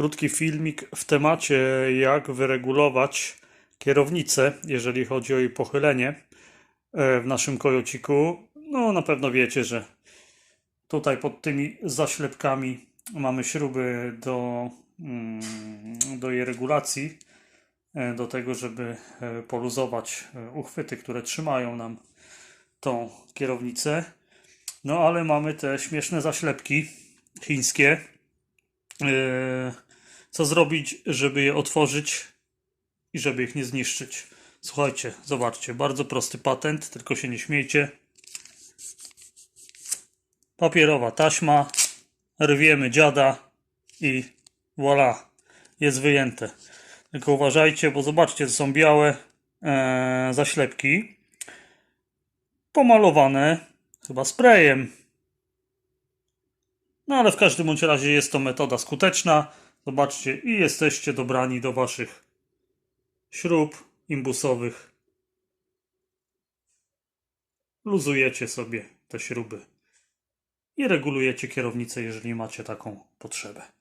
krótki filmik w temacie, jak wyregulować kierownicę, jeżeli chodzi o jej pochylenie e, w naszym kojociku. No, na pewno wiecie, że tutaj pod tymi zaślepkami mamy śruby do, mm, do jej regulacji, e, do tego, żeby e, poluzować uchwyty, które trzymają nam tą kierownicę. No, ale mamy te śmieszne zaślepki chińskie. E, Co zrobić, żeby je otworzyć i żeby ich nie zniszczyć? Słuchajcie, zobaczcie, bardzo prosty patent, tylko się nie śmiejcie. Papierowa taśma, rwiemy dziada i voilà, jest wyjęte. Tylko uważajcie, bo zobaczcie, to są białe e, zaślepki, pomalowane chyba sprayem. No ale w każdym bądź razie jest to metoda skuteczna. Zobaczcie i jesteście dobrani do waszych śrub imbusowych. Luzujecie sobie te śruby i regulujecie kierownicę, jeżeli macie taką potrzebę.